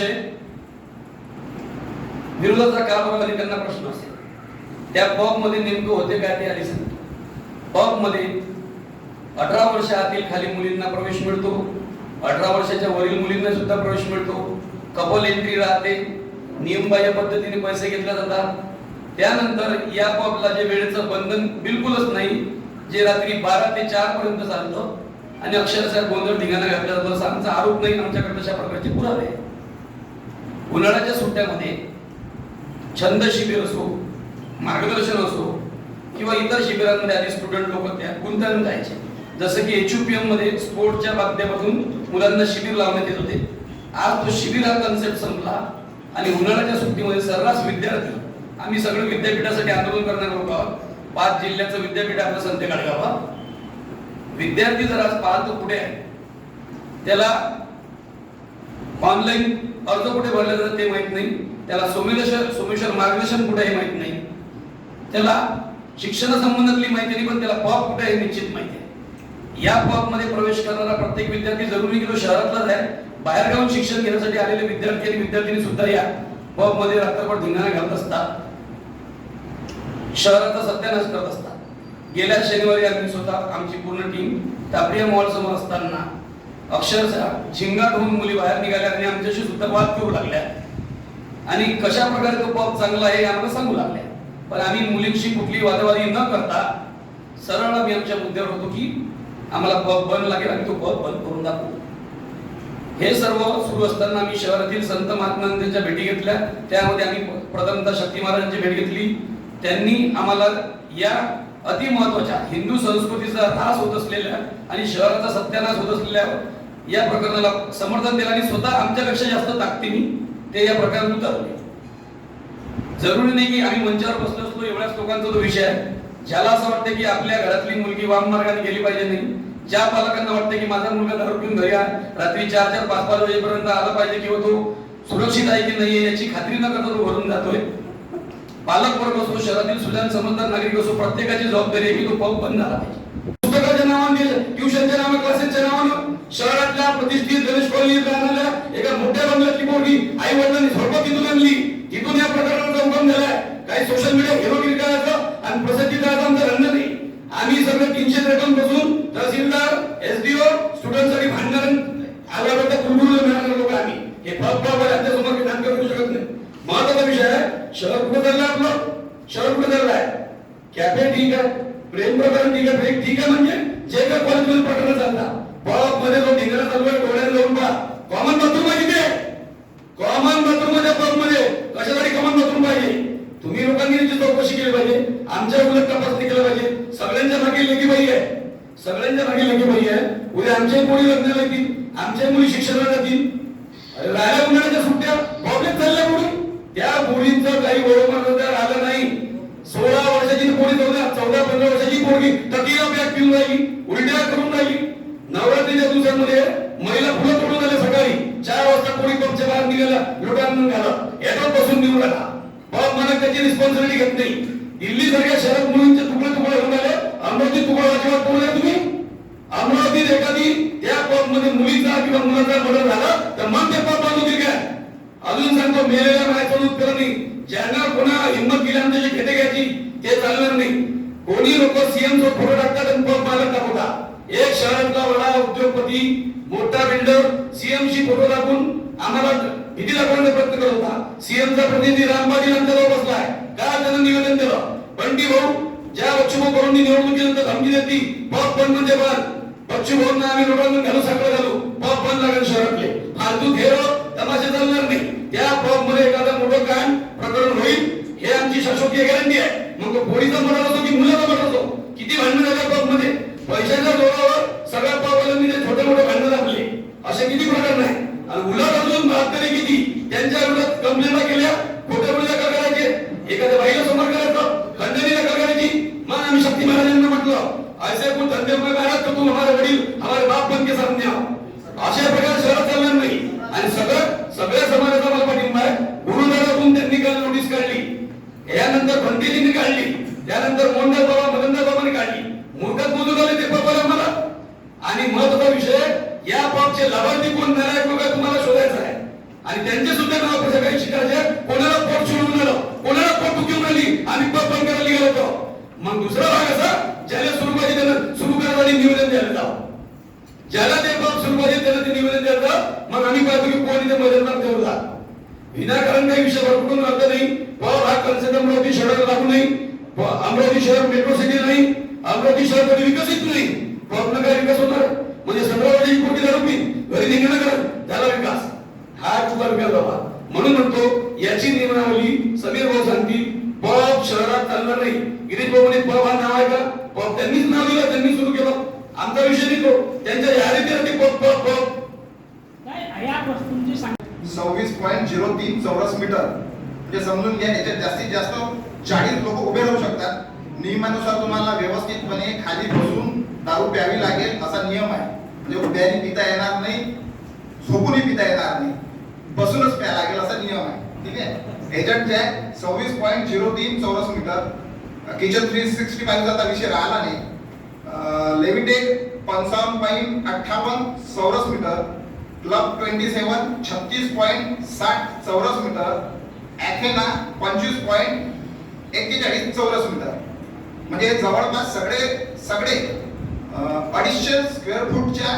विषय विरोधाचा का त्यांना प्रश्न असेल त्या पॉपमध्ये नेमकं होते काय ते आधी सांगतो. पॉपमध्ये अठरा वर्ष आतील खाली मुलींना प्रवेश मिळतो. अठरा वर्षाच्या वरील मुलींना सुद्धा प्रवेश मिळतो. कपल एंट्री राहते. नियमबाह्य पद्धतीने पैसे घेतले जातात. त्यानंतर या पॉपला जे वेळेचं बंधन बिलकुलच नाही जे रात्री बारा ते चार पर्यंत चालतं आणि अक्षरशः गोंधळ धिंगाणा घातला जातो. असा आमचा आरोप नाही. आमच्याकडे तशा प्रकारचे पुरावे उन्हाळ्याच्या सुट्ट्यामध्ये छंद शिबिर असो मार्गदर्शन असो किंवा इतर शिबिरांमध्ये आधी स्टुडंट लोक त्या गुंतवून जायचे. जसं की एचयूपीएममध्ये स्पोर्टच्या माध्यमातून मुलांना शिबिर लावण्यात येत होते. आज तो शिबिर हा कन्सेप्ट संपला आणि उन्हाळ्याच्या सुट्टीमध्ये सर्रास विद्यार्थी आम्ही सगळे विद्यापीठासाठी आंदोलन करणार लोक आहोत. पाच जिल्ह्याचं विद्यापीठ आपलं संत गाडगावा विद्यार्थी जर आज पाहतो कुठे आहे त्याला ऑनलाईन अर्ज कुठे भरले जातात ते माहीत नाही. त्याला सोमेश्वर सोमेश्वर मार्गदर्शन कुठे आहे माहीत नाही. त्याला शिक्षणासंबंधातली माहिती नाही पण त्याला पॉप कुठे आहे निश्चित माहिती आहे. या पॉपमध्ये प्रवेश करणारा प्रत्येक विद्यार्थी जरुरी किलो शहरातलाच आहे. बाहेरगावून शिक्षण घेण्यासाठी आलेले विद्यार्थी आणि विद्यार्थिनी सुद्धा या पॉपमध्ये रात्रभर धिंगाणा घालत असतात. शहराचा सत्यानाश करत असतात. गेल्या शनिवारी आम्ही स्वतः आमची पूर्ण टीम तापडिया मॉल समोर असताना अक्षरशः झिंगाट होऊन मुली बाहेर निघाल्या आणि आमच्याशी सुद्धा वाद करू लागल्या. आणि कशा प्रकारे तो पप चांगला आहे हे आम्हाला सांगू लागल्या. पण आम्ही मुलींशी कुठली वादवादी न करता सरळ आम्ही आमच्या मुद्द्यावर होतो की आम्हाला पब बंद लागेल आणि तो पब बंद करून दाखवू. हे सर्व सुरू असताना आम्ही शहरातील संत महात्मांच्या भेटी घेतल्या. त्यामध्ये आम्ही प्रथमतः शक्ती महाराजांची भेट घेतली. त्यांनी आम्हाला या अतिमहत्वाच्या हिंदू संस्कृतीचा ऱ्हास होत असलेल्या आणि शहराचा सत्यानाश होत असलेल्या या प्रकरणाला समर्थन दिलं आणि स्वतः आमच्यापेक्षा जास्त ताकदीने ते या प्रकरणात उतरले. जरुरी नाही की आम्ही मंचावर बसलो असतो एवढ्याच लोकांचा तो विषय आहे. ज्याला असं वाटतं की आपल्या घरातली मुलगी वाम मार्गाने गेली पाहिजे नाही ज्या पालकांना वाटतं की माझा मुलगा दारू पिऊन घरी रात्री चार चार पाच पाच वाजेपर्यंत आला पाहिजे किंवा तो सुरक्षित आहे की नाही याची खात्री न करता तो भरून जातोय. पालक वर्ग असो शहरातील सुजान समजदार नागरिक असो प्रत्येकाची जबाबदारी आहे की तो पाऊस बंद झाला पाहिजे पुस्तकाच्या नावाने ट्युशनच्या नावाने क्लासेसच्या नावानं शहरातल्या प्रतिष्ठित गणेश कॉलनी राहणाऱ्या एका मोठ्या बंगल्यातली पोरगी आई वडिलांनी झोडपं तिथून आणली तिथून या प्रकरणाचा उगम झालाय काही सोशल मीडिया हिरोगिरी करायचं आणि प्रसिद्धी करायचं आमचं रणन नाही आम्ही सगळं तीनशे रक्कम बसून तहसीलदार एसडीओ स्टुडंटसाठी भांडणार आल्याबद्दल कुलगुरू मिळणार लोक आम्ही हे फक्त यांच्या समोर काही नाटक करू शकत नाही महत्त्वाचा विषय आहे शहर कुठे चाललंय आपलं शहर कुठे चाललंय कॅफे ठीक आहे प्रेम प्रकरण ठीक आहे ब्रेक ठीक आहे म्हणजे जे काही कॉलेजमध्ये प्रकरण चालतात पॉपमध्ये जो ढिंगरा चालू आहे डोळ्यात लावून पहा कॉमन बाथरूम आहे तिथे कॉमन बाथरूममध्ये पॉपमध्ये कशासाठी कॉमन बाथरूम पाहिजे तुम्ही लोकांनी याची चौकशी केली पाहिजे आमच्या उलट तपासणी केलं पाहिजे. सगळ्यांच्या भागी लेखी बाई आहे. सगळ्यांच्या भागी लेखीबाई आहे. उद्या आमच्याही मुली लग्न लागतील. आमच्याही मुली शिक्षणाला जातील. राहिल्या उन्हाळ्याच्या सुट्ट्या. प्रॉब्लेम चालल्या मुली त्या मुलींचं काही बरोबर त्या आलं नाही. सोळा वर्षाची पोळी चौदा चौदा पंधरा वर्षाची पोरगी तकीला बॅग पिऊन राहिली. उलट्या करून राहिली. नवरात्रीच्या दिवसांमध्ये महिला फुलं तोडून आल्या सकाळी चार वाजता कोणी पक्षच्या बाहेर निघाला लुटान घाला येतात बसून निघून राहिला बाप मला त्याची रिस्पॉन्सिबिलिटी घेत नाही दिल्ली सारख्या शहरात मुलींचे तुकडे तुकडे होऊन आले अमरावती तुकडा अजिबात बोलले तुम्ही अमरावतीत एखादी त्या पॉपमध्ये मुलीचा मुलाचा मर्डर झाला तर मग ते पॉप बांधू काय अजून सांगतो मेलेल्या मायचं उत्तर नाही ज्यांना कोणा हिंमत केली जे खेटे घ्यायची ते चालणार नाही कोणी लोक सीएम जो फोटो टाकतात आणि पॉप मालक दाखवता एक शहरातला वडा उद्योगपती मोठा बिल्डर सीएम शी फोटो दाखवून आम्हाला भीती दाखवण्याचा प्रयत्न करत होता सीएमचा प्रतिनिधी रामबाजी नंतर बसलाय काय त्यांना निवेदन दिलं बंटी भाऊ ज्या बच्चूभाऊ करून निवडणुकीनंतर धमकी देते पॉप बंद म्हणजे बंद बच्चू आम्ही लोकांना घालू साखर घालू पॉप बंद लागेल शहरातले. फालतू घेरो तमाशे चालणार नाही. त्या फॉर्ममध्ये एखादा मोठं कांड प्रकरण होईल हे आमची शासकीय गॅरंटी आहे. मग तो पोळीचा म्हणत होतो की मुलाचा म्हणत होतो किती भांडण झालं फॉर्ममध्ये पैशाच्या जोरावर सगळ्या पॉपवाल्यांनी छोटे मोठे भांडण आपले असे किती प्रकार नाही. आणि उलट अजून बहात्तरी किती त्यांच्या विरोधात कंप्लेंट केल्या खोट्या बोलल्या का करायचे? एखाद्या बाईला समोर करायचं खंडणीला का करायची? मग आम्ही शक्ती महाराजांना म्हटलं ऐसे कोण धंदे में मेहनत तो तुम हमारे वडील हमारे बाप बन के सामने आओ. अशा प्रकारे शहरात चालणार नाही. आणि सगळं सगळ्या समाजाचा मला पाठिंबा आहे. गुरुद्वारातून त्यांनी काल नोटीस काढली. यानंतर भंतेजींनी काढली. त्यानंतर मोंडा बाबा मदनदास बाबांनी काढली. मूर्खात बोलून आले ते बाबाला मला. आणि महत्त्वाचा विषय या पॉपचे लाभार्थी मेट्रो सिटी नाही अमरावती शहर कधी विकसित नाही. पबनं काय विकास होणार? म्हणजे संध्याकाळी कोटी दारू पी घरी निघणं करत झाला विकास. हा तुला विकास बाबा म्हणून म्हणतो याची नियमावली समीर भाऊ सांगतील पब शहरात चालणार नाही. गिरीश भाऊ म्हणे पब हा नाव आहे का? पब त्यांनीच नाव दिलं त्यांनी सुरू केलं. आमचा विषय नाही तो. त्यांच्या यादीत पब पब पब काय? या वस्तूंची सांग सव्वीस पॉईंट झिरो तीन चौरस मीटर. म्हणजे समजून घ्या याच्यात जास्तीत जास्त चाळीस लोक उभे राहू शकतात. नियमानुसार तुम्हाला व्यवस्थितपणे खाली बसून दारू प्यावी लागेल असा नियम आहे. म्हणजे उभ्याने पिता येणार नाही झोपूनही पिता येणार नाही. बसूनच प्या लागेल असा नियम आहे. ठीक आहे? एजंट जे आहे सव्वीस पॉईंट झिरो तीन चौरस मीटर किचन थ्री सिक्स्टी फाईव्हचा विषय राहिला नाही. लेविटेक पंचावन्न पॉईंट अठ्ठावन्न चौरस मीटर क्लब ट्वेंटी सेवन छत्तीस पॉईंट साठ चौरस मीटर ॲथेना पंचवीस पॉईंट एक्केचाळीस चौरस मीटर. म्हणजे जवळपास सगळे सगळे अडीचशे स्क्वेअर फूटच्या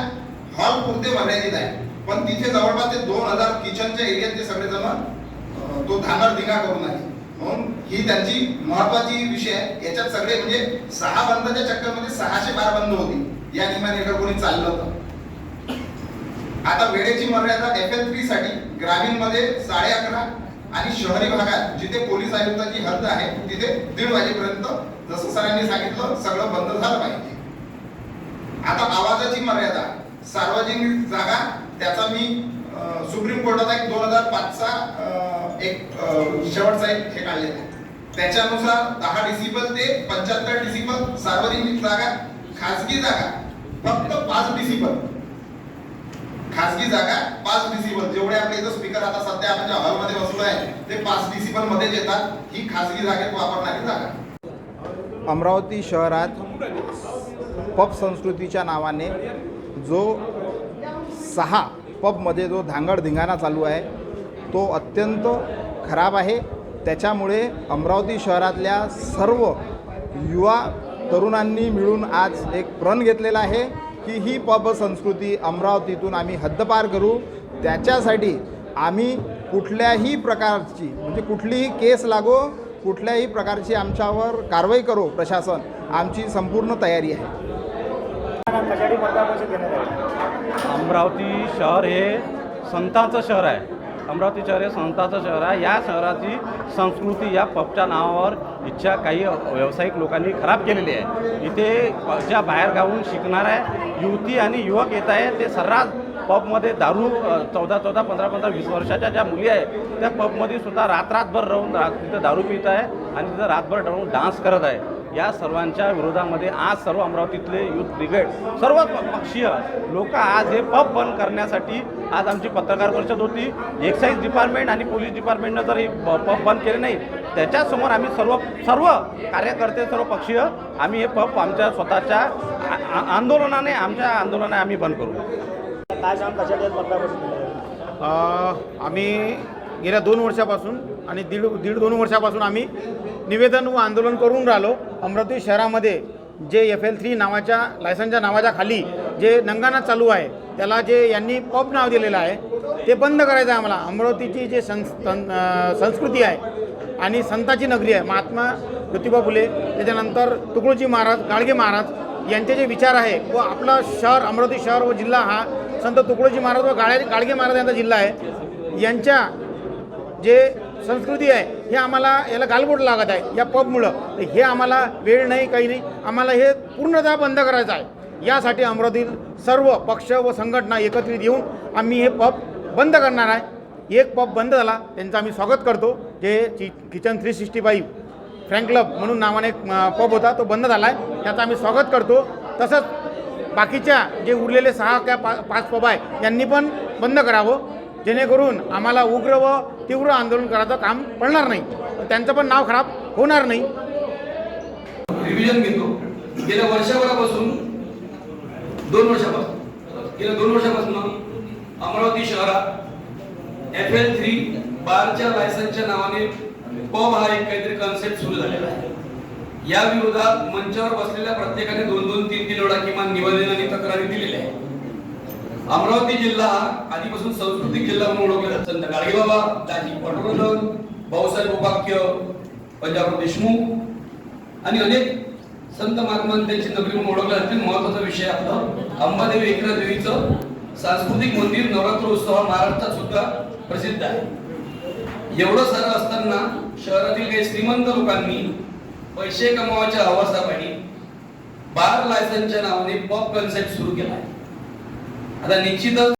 हॉल पुरते मर्यादित आहे पण तिथे जवळपास ते दोन हजार किचनच्या एरियात ते सगळेजण तो धांगड धिंगा करून आहे म्हणून ही त्यांची महत्वाची विषय आहे. याच्यात सगळे म्हणजे सहा बंदच्या चक्करमध्ये सहाशे बारा बंद होती. या नियमाने जर कोणी चाललं होतं. आता वेळेची मर्यादा एफ एल थ्री साठी ग्रामीणमध्ये साडे अकरा आणि शहरी भागात जिथे पोलीस आयुक्तांची हद्द आहे तिथे दीड वाजेपर्यंत जसं सरांनी सांगितलं सगळं बंद झालं पाहिजे. आता आवाजाची मर्यादा. सार्वजनिक जागा त्याचा मी सुप्रीम कोर्टाचा एक दोन हजार पाचचा एक शेवटचा एक हे काढलेला आहे. त्याच्यानुसार दहा डिसिबल ते पंच्याहत्तर डिसिबल सार्वजनिक जागा खासगी जागा फक्त पाच डिसिबल खाजगी जागा पाच डिसिबल जेवढे आपले इथं स्पीकर आता सध्या आपण ज्या हॉलमध्ये बसलो आहे ते पाच डिसिबल मध्येच येतात. ही खासगी जागेत वापरणारी जागा. अमरावती शहरात पब संस्कृतीच्या नावाने जो सहा पबमध्ये जो धांगडधिंगाणा चालू आहे तो अत्यंत खराब आहे. त्याच्यामुळे अमरावती शहरातल्या सर्व युवा तरुणांनी मिळून आज एक प्रण घेतलेला आहे की ही पब संस्कृती अमरावतीतून आम्ही हद्दपार करू. त्याच्यासाठी आम्ही कुठल्याही प्रकारची म्हणजे कुठलीही केस लागो कुठल्याही प्रकारची आमच्यावर कारवाई करो प्रशासन आमची संपूर्ण तयारी आहे. अमरावती शहर हे संतांचं शहर आहे. अमरावती शहर हे संतांचं शहर आहे. या शहराची संस्कृती या पबच्या नावावर इच्छा काही व्यावसायिक लोकांनी खराब केलेली आहे. इथे प- ज्या बाहेरगावून शिकणाऱ्या युवती आणि युवक येत आहे ते सर्रास पबमध्ये दारू चौदा चौदा पंधरा पंधरा वीस वर्षाच्या ज्या मुली आहेत त्या पबमध्ये सुद्धा रात रातभर राहून रा तिथं दारू पित आहे आणि तिथं रातभर राहून डान्स करत आहे. या सर्वांच्या विरोधामध्ये आज सर्व अमरावतीतले युथ ब्रिगेड सर्व प- पक्षीय लोक आज हे पब बंद करण्यासाठी आज आमची पत्रकार परिषद होती. एक्साईज डिपार्टमेंट आणि पोलीस डिपार्टमेंटनं जर हे पब बंद केले नाही त्याच्यासमोर आम्ही सर्व सर्व कार्यकर्ते सर्व पक्षीय आम्ही हे पब आमच्या स्वतःच्या आंदोलनाने आमच्या आंदोलनाने आम्ही बंद करू. काय अ, आम्ही गेल्या दोन वर्षापासून आणि दीड दीड दोन वर्षापासून आम्ही निवेदन व आंदोलन करून राहिलो अमरावती शहरामध्ये जे एफ एल थ्री नावाच्या लायसनच्या नावाच्या खाली जे नंगाना चालू आहे त्याला जे यांनी पब नाव दिलेलं आहे ते बंद करायचं आहे आम्हाला. अमरावतीची जे संस सं- अ, संस्कृती आहे आणि संताची नगरी आहे महात्मा ज्योतिबा फुले त्याच्यानंतर तुकडोजी महाराज गाडगे महाराज यांचे जे विचार आहे व आपलं शहर अमरावती शहर व जिल्हा हा संत तुकडोजी महाराज व गाळ्या गाडगे महाराज यांचा जिल्हा आहे. यांच्या जे संस्कृती आहे हे आम्हाला याला गालबोट लागत आहे या पबमुळं. तर हे आम्हाला वेळ नाही काही नाही. आम्हाला हे पूर्णतः बंद करायचं आहे. यासाठी अमरावतीत सर्व पक्ष व संघटना एकत्रित येऊन आम्ही हे पब बंद करणार आहे. एक पब बंद झाला त्यांचं आम्ही स्वागत करतो. जे चि kitchen three sixty five frank club म्हणून नावाने एक पब होता तो बंद झाला आहे. त्याचं आम्ही स्वागत करतो. तसंच बाकीच्या जे उरलेले सहा क्या पा पाच पब आहे यांनी पण बंद करावं. जेणेकरून आम्हाला उग्र व तीव्र आंदोलन करायचं काम पडणार नाही. त्यांचं पण नाव खराब होणार नाही. रिव्हिजन घेतो. गेल्या वर्षभरापासून दोन वर्षापासून गेल्या दोन वर्षापासून अमरावती शहरात एफ एल थ्री बारच्या लायसन्सच्या नावाने पब हा एक काहीतरी कन्सेप्ट सुरू झालेला आहे. या विरोधात मंचावर बसलेल्या प्रत्येकाने दोन दोन तीन तीन वेळा किमान निवेदन आणि तक्रारी दिलेल्या आहे अमरावती जिल्हा आधीपासून सांस्कृतिक जिल्हा म्हणून ओळखला जातो. संत गाडगेबाबा दाजी पटवर्धन भाऊसाहेब उपाख्य पंजाबराव देशमुख आणि अनेक संत महात्मांची नगरी म्हणून ओळखल्या जाते. महत्त्वाचा विषय आपला अंबादेवी एकनाथ देवीचं सांस्कृतिक मंदिर नवरात्र उत्सव हा महाराष्ट्रात सुद्धा प्रसिद्ध आहे. एवढं सारं असताना शहरातील काही श्रीमंत लोकांनी पैसे कमवायच्या हवासापायी बार लायसनच्या नावाने पॉप कन्सेप्ट सुरू केला. आहे आता निश्चितच